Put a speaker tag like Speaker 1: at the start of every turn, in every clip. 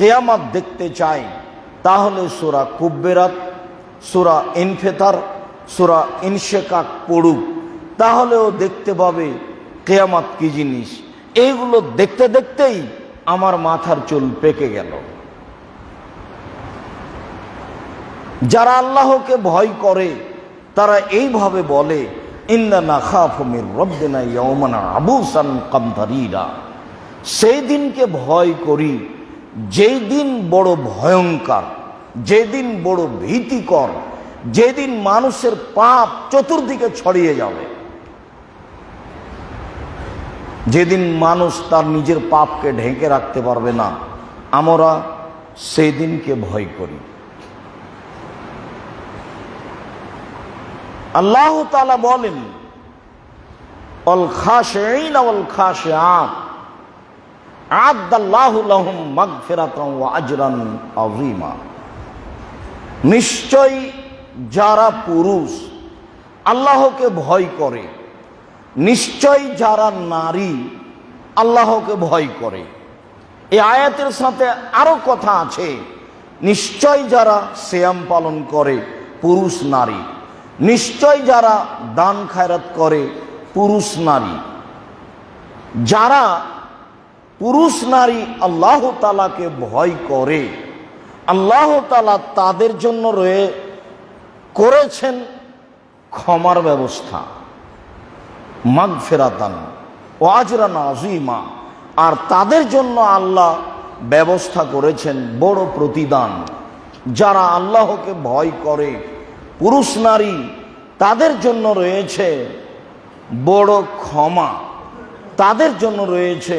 Speaker 1: কেয়ামাত দেখতে চায় তাহলে সুরা কুব্বেরাত, সুরা ইনফেতার, সুরা ইনশেকাক পড়ুক। তাহলেও দেখতে পাবে কেয়ামাত কি জিনিস। এইগুলো দেখতে দেখতেই আমার মাথার চুল পেকে গেল। যারা আল্লাহকে ভয় করে, তারা এইভাবে বলে সেই দিনকে ভয় করি যেই দিন বড় ভয়ঙ্কর, যেদিন বড় ভীতিকর, যেদিন মানুষের পাপ চতুর্দিকে ছড়িয়ে যাবে, যেদিন মানুষ তার নিজের পাপকে ঢেকে রাখতে পারবে না, আমরা সেই দিনকে ভয় করি। আল্লাহ তালা বলেন, অল খাসেইন অল খাসে আপ নিশ্চয় যারা পুরুষ আল্লাহকে ভয় করে নিশ্চয় যারা নারী আল্লাহকে ভয় করে। এই আয়াতের সাথে আরও কথা আছে নিশ্চয় যারা শ্যাম পালন করে, পুরুষ নারী নিশ্চয় যারা দান খায়রাত করে, পুরুষ নারী। যারা পুরুষ নারী আল্লাহ তালাকে ভয় করে। আল্লাহ তালা তাদের জন্য রয়ে করেছেন ক্ষমার ব্যবস্থা। মাগ ফেরাতান ও আজরান আজিমা আর তাদের জন্য আল্লাহ ব্যবস্থা করেছেন বড় প্রতিদান। যারা আল্লাহকে ভয় করে, পুরুষ নারী তাদের জন্য রয়েছে বড় ক্ষমা। তাদের জন্য রয়েছে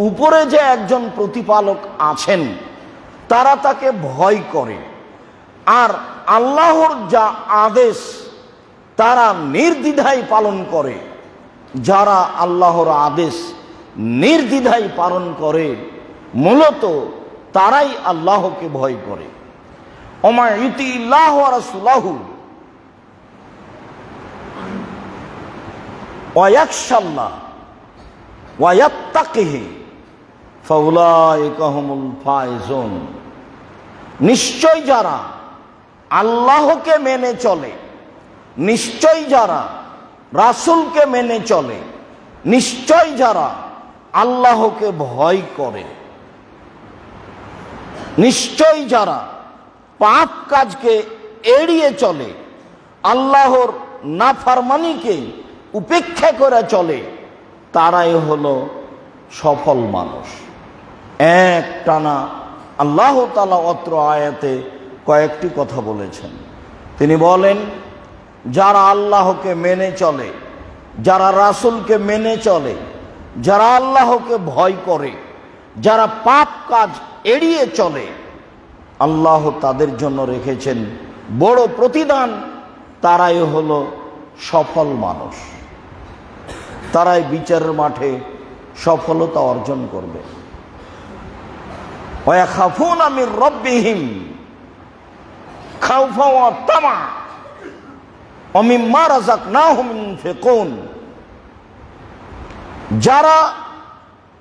Speaker 1: উপরে যে একজন প্রতিপালক আছেন, তারা তাকে ভয় করে। আর আল্লাহর যা আদেশ, তারা নির্দ্বিধায় পালন করে। যারা আল্লাহর আদেশ নির্দ্বিধায় পালন করে, মূলত তারাই আল্লাহকে ভয় করে। ওমায় ইতি ইল্লাহ রাসুলাহু ওয়াকশাল্লাহ ওয়াত্তাকিহি নিশ্চয় যারা আল্লাহকে মেনে চলে, নিশ্চয় যারা রাসুলকে মেনে চলে, নিশ্চয় যারা আল্লাহকে ভয় করে, নিশ্চয় যারা পাপ কাজকে এড়িয়ে চলে, আল্লাহর নাফারমানিকে উপেক্ষা করে চলে, তারাই হলো সফল মানুষ। এক টানা আল্লাহ তালা অত্র আয়াতে কয়েকটি কথা বলেছেন। তিনি বলেন, যারা আল্লাহকে মেনে চলে, যারা রাসুলকে মেনে চলে, যারা আল্লাহকে ভয় করে, যারা পাপ কাজ এড়িয়ে চলে, আল্লাহ তাদের জন্য রেখেছেন বড় প্রতিদান, তারাই হলো সফল মানুষ। তারাই বিচারের মাঠে সফলতা অর্জন করবে। খাফুন আমি রব্বিহীন খাউফা তামা না যারা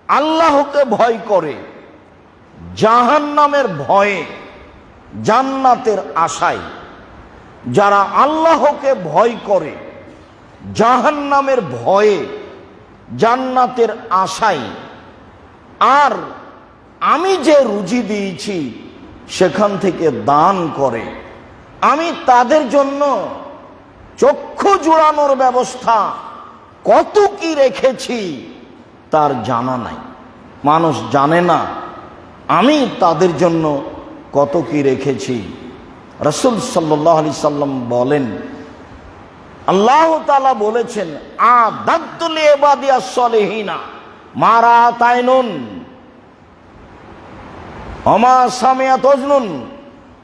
Speaker 1: আল্লাহকে ভয় করে জাহান নামের ভয়ে, জান্নাতের আশায়, যারা আল্লাহকে ভয় করে জাহান নামের ভয়ে, জান্নাতের আশায়, আর আমি যে রুজি দিয়েছি, সেখান থেকে দান করে। আমি তাদের জন্য চক্ষু জোড়ানোর ব্যবস্থা কত কি রেখেছি, তার জানা নাই। মানুষ জানে না আমি তাদের জন্য কত কি রেখেছি। রসুল সাল্লাহ আলি সাল্লাম বলেন, আল্লাহ তালা বলেছেন আ দাদ্দুলি এবাদিয়া সলেহিনা মারা তাইনুন। অমা সামিয়া তজনুন,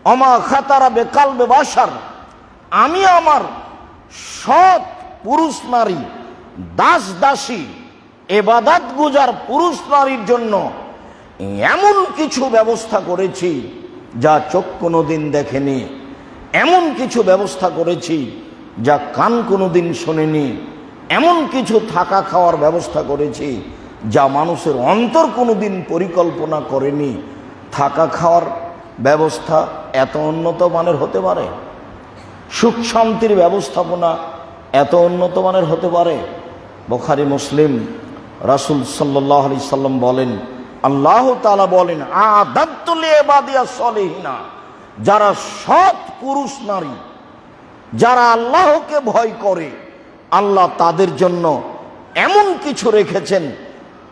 Speaker 1: অমা খাতারা বেকাল বাসার আমি আমার সৎ পুরুষ নারী, দাস দাসী, এবাদাত গুজার পুরুষ নারীর জন্য এমন কিছু ব্যবস্থা করেছি যা চোখ কোনো দিন দেখেনি। এমন কিছু ব্যবস্থা করেছি যা কান কোনো দিন শোনেনি। এমন কিছু থাকা খাওয়ার ব্যবস্থা করেছি যা মানুষের অন্তর কোনোদিন পরিকল্পনা করেনি। থাকা খাওয়ার ব্যবস্থা এত উন্নত মানের হতে পারে? সুখ শান্তির ব্যবস্থাপনা এত উন্নত মানের হতে পারে? বখারি, মুসলিম রাসুল সাল্লাহ আলি সাল্লাম বলেন, আল্লাহ তালা বলেন আদাতুলিয়া যারা সৎ পুরুষ নারী, যারা আল্লাহকে ভয় করে, আল্লাহ তাদের জন্য এমন কিছু রেখেছেন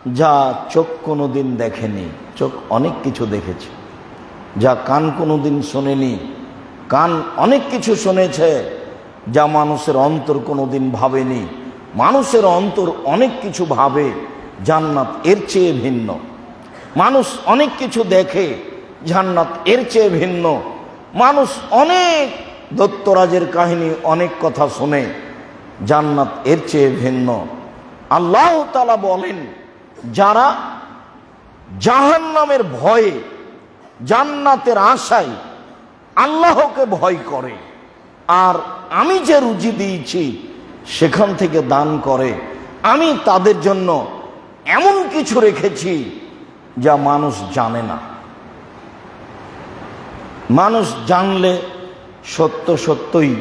Speaker 1: যা চোখ কোনোদিন দেখেনি, চোখ অনেক কিছু দেখেছে। যা কান কোনোদিন শোনেনি, কান অনেক কিছু শুনেছে, যা মানুষের অন্তর কোনো দিন ভাবেনি। মানুষের অন্তর অনেক কিছু ভাবে, জান্নাত এর চেয়ে ভিন্ন। মানুষ অনেক কিছু দেখে, জান্নাত এর চেয়ে ভিন্ন। মানুষ অনেক দত্তরাজের কাহিনী, অনেক কথা শোনে, জান্নাত এর চেয়ে ভিন্ন। আল্লাহ তালা বলেন যারা জাহান্নামের ভয়ে, জান্নাতের আশায় আল্লাহকে ভয় করে, আর আমি যে রুজি দিয়েছি সেখান থেকে দান করে, আমি তাদের জন্য এমন কিছু রেখেছি যা মানুষ জানে না। মানুষ জানলে সত্য সত্যই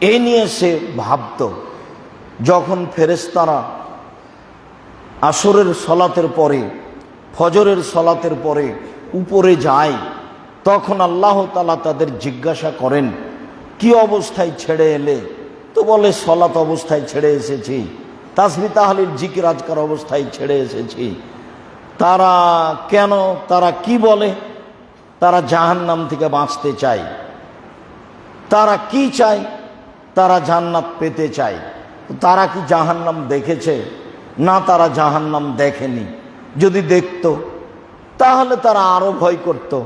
Speaker 1: এ নিয়ে সে ভাবত, যখন ফেরেস্তারা আসরের সলাতের পরে, ফজরের সলাতের পরে উপরে যায়, তখন আল্লাহ তালা তাদের জিজ্ঞাসা করেন, কি অবস্থায় ছেড়ে এলে? তো বলে, সলাত অবস্থায় ছেড়ে এসেছি তাসমি তাহলির জিকির আজকার অবস্থায় ছেড়ে এসেছি। তারা কেন, তারা কি বলে? তারা জাহান্নাম থেকে বাঁচতে চায়। তারা কি চায়? তারা জান্নাত পেতে চায়। তারা কি জাহান্নাম দেখেছে? না তারা জাহান্নাম দেখেনি। যদি দেখত, তাহলে তারা আরও ভয় করত।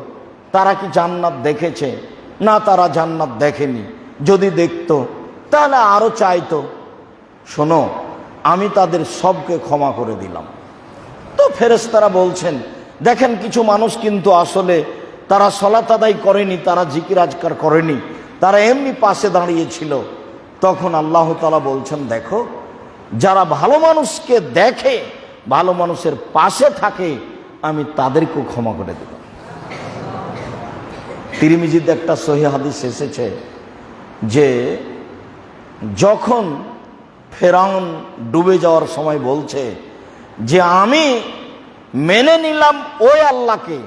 Speaker 1: তারা কি জান্নাত দেখেছে? না তারা জান্নাত দেখেনি। যদি দেখতো, তাহলে আরও চাইতো, শোনো, আমি তাদের সবকে ক্ষমা করে দিলাম। তো ফেরেস্তারা বলছেন, দেখেন, কিছু মানুষ কিন্তু আসলে তারা সলাত আদায় করেনি, তারা জিকির আজকার করেনি। তারা এমনি পাশে দাঁড়িয়েছিল তখন আল্লাহ তালা বলছেন, দেখো যারা ভালো মানুষকে দেখে, ভালো মানুষের পাশে থাকে, আমি তাদেরকেও ক্ষমা করে দেব। তিরিমিজিতে একটা সহি হাদিস এসেছে যে, যখন ফেরাউন ডুবে যাওয়ার সময় বলছে যে, আমি মেনে নিলাম ওই আল্লাহকে,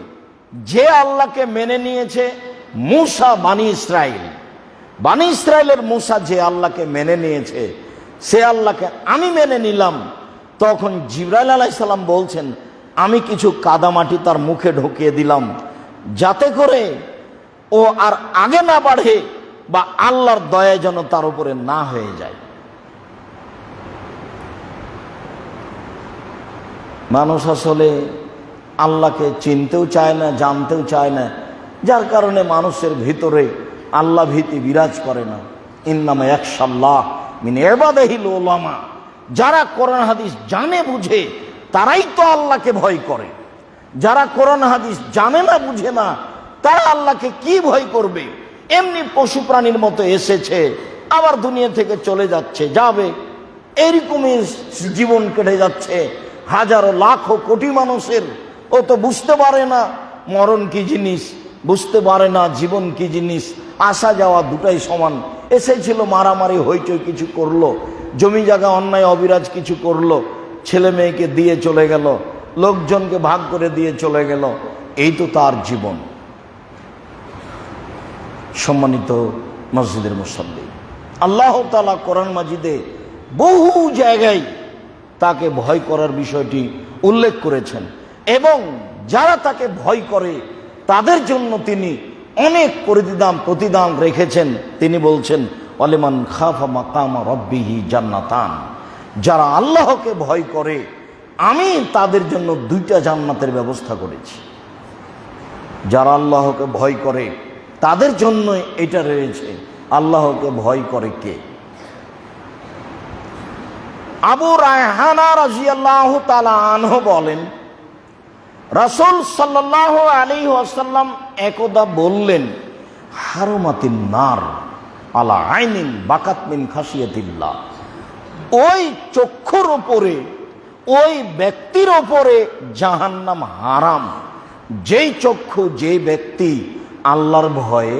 Speaker 1: যে আল্লাহকে মেনে নিয়েছে মুসা, বানি ইসরায়েল বানি ইসরায়েলের মুসা যে আল্লাহকে মেনে নিয়েছে সে আল্লাহকে আমি মেনে নিলাম। তখন জিব্রাইল আলাইসাল্লাম বলছেন, আমি কিছু কাদামাটি তার মুখে ঢুকিয়ে দিলাম, যাতে করে ও আর আগে না বাড়ে বা আল্লাহর দয়া যেন তার উপরে না হয়ে যায়। মানুষ আসলে আল্লাহকে চিনতেও চায় না, জানতেও চায় না, যার কারণে মানুষের ভিতরে আল্লাহ ভীতি বিরাজ করে না। ইন্নামা একশাল্লাহ মিন যারা কোরআন হাদিস জানে, বুঝে, তারাই তো আল্লাহকে ভয় করে। যারা কোরআন হাদিস জানে না, বুঝে না, তারা আল্লাহকে কি ভয় করবে? এমনি পশু প্রাণীর মতো এসেছে, আবার দুনিয়া থেকে চলে যাচ্ছে, যাবে। এরকমই জীবন কেটে যাচ্ছে। হাজারো, লাখো, কোটি মানুষের। ও তো বুঝতে পারে না, মরণ কি জিনিস? বুঝতে পারে না, জীবন কি জিনিস? আসা যাওয়া দুটাই সমান। এসেছিল মারামারি, হইচই কিছু করল। জমি জায়গা অন্যায়, অবিরাজ কিছু করল। ছেলে মেয়েকে দিয়ে চলে গেল। লোকজনকে ভাগ করে দিয়ে চলে গেল। এই তো তার জীবন। সম্মানিত মসজিদের মুসল্লি, আল্লাহ তালা কোরআন মাজিদে বহু জায়গায় তাকে ভয় করার বিষয়টি উল্লেখ করেছেন এবং যারা তাকে ভয় করে, তাদের জন্য তিনি অনেক প্রতিদান প্রতিদান রেখেছেন। তিনি বলছেন, অলেমান খাফা মাকামা রব্বিহি জান্নাতান। যারা আল্লাহকে ভয় করে, আমি তাদের জন্য দুইটা জান্নাতের ব্যবস্থা করেছি। যারা আল্লাহকে ভয় করে, তাদের জন্য এটা রয়েছে। আল্লাহকে ভয় করে কে? আবু রায়হানা রাজিয়াল্লাহ তালা আনহ বলেন রাসুল সাল্লাহ আলী আসাল্লাম একদা বললেন, হারুমাতিন নার আলা আইনিন বাকাতমিন খাসিয়াতিল্লা ওই চক্ষুর ওপরে ওই ব্যক্তির ওপরে জাহান্নাম হারাম। যেই চক্ষু যে ব্যক্তি আল্লাহর ভয়ে